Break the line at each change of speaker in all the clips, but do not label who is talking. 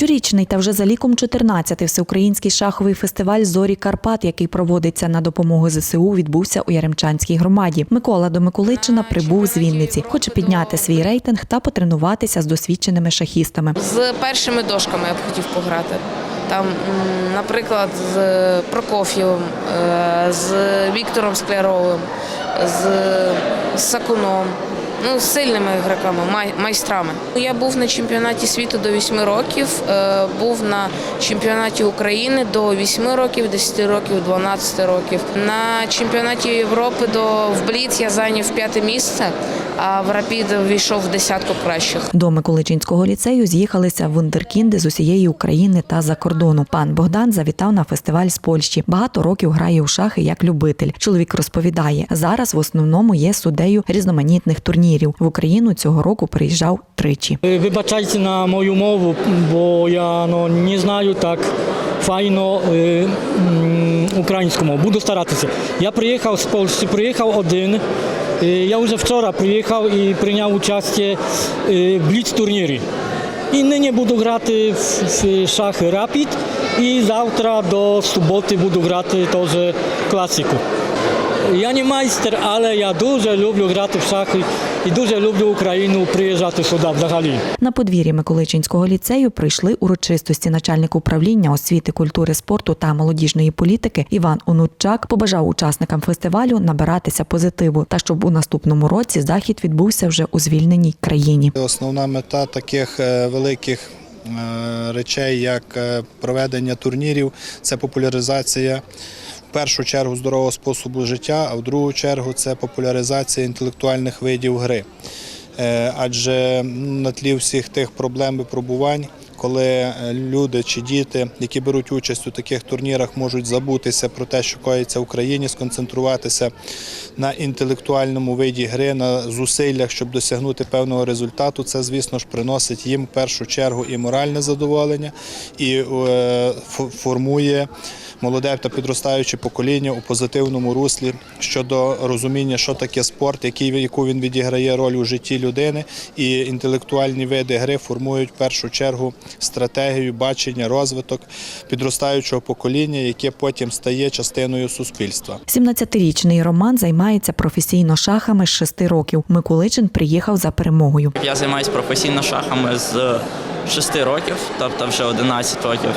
Щорічний та вже за ліком 14-й всеукраїнський шаховий фестиваль Зорі Карпат, який проводиться на допомогу ЗСУ, відбувся у Яремчанській громаді. Микола до Миколичина прибув з Вінниці, хоче підняти свій рейтинг та потренуватися з досвідченими шахістами.
З першими дошками я б хотів пограти. Там, наприклад, з Прокоф'євим, е, з Віктором Скляровим, з Сакуном. Ну, з сильними ігроками, май- майстрами. Я був на чемпіонаті світу до 8 років, е, був на чемпіонаті України до 8 років, 10 років, 12 років. На чемпіонаті Європи до в Бліц я зайняв п'яте місце, а в Рапід війшов в десятку кращих.
До Миколичинського ліцею з'їхалися вундеркінди з усієї України та за кордону. Пан Богдан завітав на фестиваль з Польщі. Багато років грає у шахи як любитель. Чоловік розповідає, зараз в основному є суддею різноманітних турнірів. В Україну цього року приїжджав тричі.
Вибачайте на мою мову, бо я ну, не знаю так файно е, мову. Буду старатися. Я приїхав з Польщі, приїхав один. Е, Я вже вчора приїхав і прийняв участь е, в бліц-турнірі. І нині буду грати в, шахи Rapid і завтра до суботи буду грати теж класику. Я не майстер, але я дуже люблю грати в шахи і дуже люблю Україну приїжджати сюди взагалі.
На подвір'ї Миколичинського ліцею прийшли урочистості начальник управління освіти, культури, спорту та молодіжної політики Іван Онучак побажав учасникам фестивалю набиратися позитиву та щоб у наступному році захід відбувся вже у звільненій країні.
Основна мета таких е, великих е, речей, як е, проведення турнірів, це популяризація першу чергу здорового способу життя, а в другу чергу це популяризація інтелектуальних видів гри. Е, Адже на тлі всіх тих проблем і пробувань, коли е, люди чи діти, які беруть участь у таких турнірах, можуть забутися про те, що коїться в Україні, сконцентруватися на інтелектуальному виді гри, на зусиллях, щоб досягнути певного результату, це, звісно ж, приносить їм в першу чергу і моральне задоволення, і е, формує молоде та підростаюче покоління у позитивному руслі щодо розуміння, що таке спорт, яку він відіграє роль у житті людини, і інтелектуальні види гри формують в першу чергу стратегію, бачення, розвиток підростаючого покоління, яке потім стає частиною суспільства.
17-річний Роман займається професійно шахами з 6 років. Миколичин приїхав за перемогою.
Я займаюся професійно шахами з 6 років, тобто вже 11 років.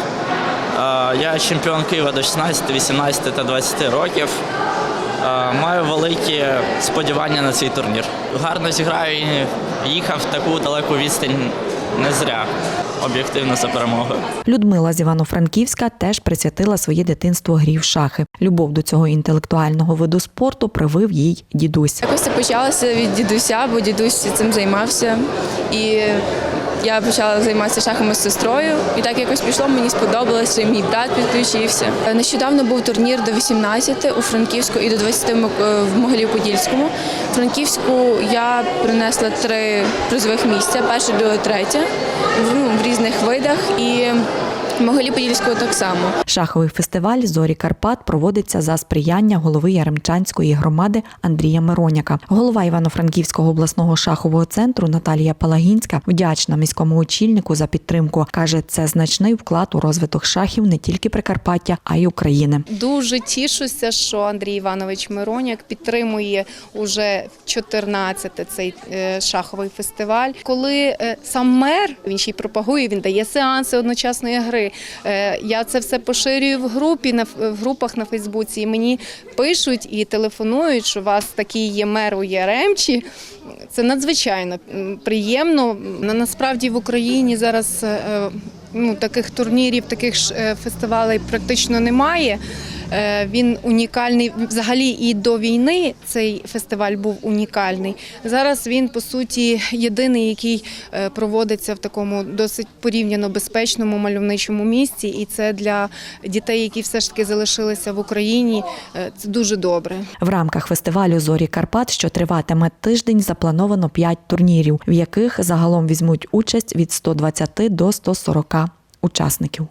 Я чемпіон Києва до 16, 18 та 20 років. Маю великі сподівання на цей турнір. Гарно зіграю і їхав в таку далеку відстань не зря. Об'єктивно за перемогою.
Людмила з Івано-Франківська теж присвятила своє дитинство грі в шахи. Любов до цього інтелектуального виду спорту привив їй дідусь.
Якось це почалося від дідуся, бо дідусь цим займався. І я почала займатися шахами з сестрою. І так якось пішло, мені сподобалося, мій брат підключився. Нещодавно був турнір до 18 у Франківську і до 20 в в Могилів-Подільському. Франківську я принесла три призових місця, перше, друге, третє в, ну, різних видах. І Могилі-Подільського так само.
Шаховий фестиваль Зорі Карпат проводиться за сприяння голови Яремчанської громади Андрія Мироняка. Голова Івано-Франківського обласного шахового центру Наталія Палагінська вдячна міському очільнику за підтримку. каже, це значний вклад у розвиток шахів не тільки Прикарпаття, а й України.
Дуже тішуся, що Андрій Іванович Мироняк підтримує уже 14 цей е, шаховий фестиваль. Коли е, сам мер він ще й пропагує, він дає сеанси одночасної гри. Е, Я це все поширюю в групі в групах на Фейсбуці. І мені пишуть і телефонують, що у вас такий є мер у Яремчі. Це надзвичайно приємно. Насправді в Україні зараз е, ну, таких турнірів, таких е, фестивалей практично немає. Е, Він унікальний взагалі і до війни цей фестиваль був унікальний. Зараз він по суті єдиний, який е, проводиться в такому досить порівняно безпечному мальовничому місці, і це для дітей, які все ж таки залишилися в Україні. е, Це дуже добре.
В рамках фестивалю Зорі Карпат, що триватиме тиждень, заплановано 5 турнірів, в яких загалом візьмуть участь від 120 до 140 учасників.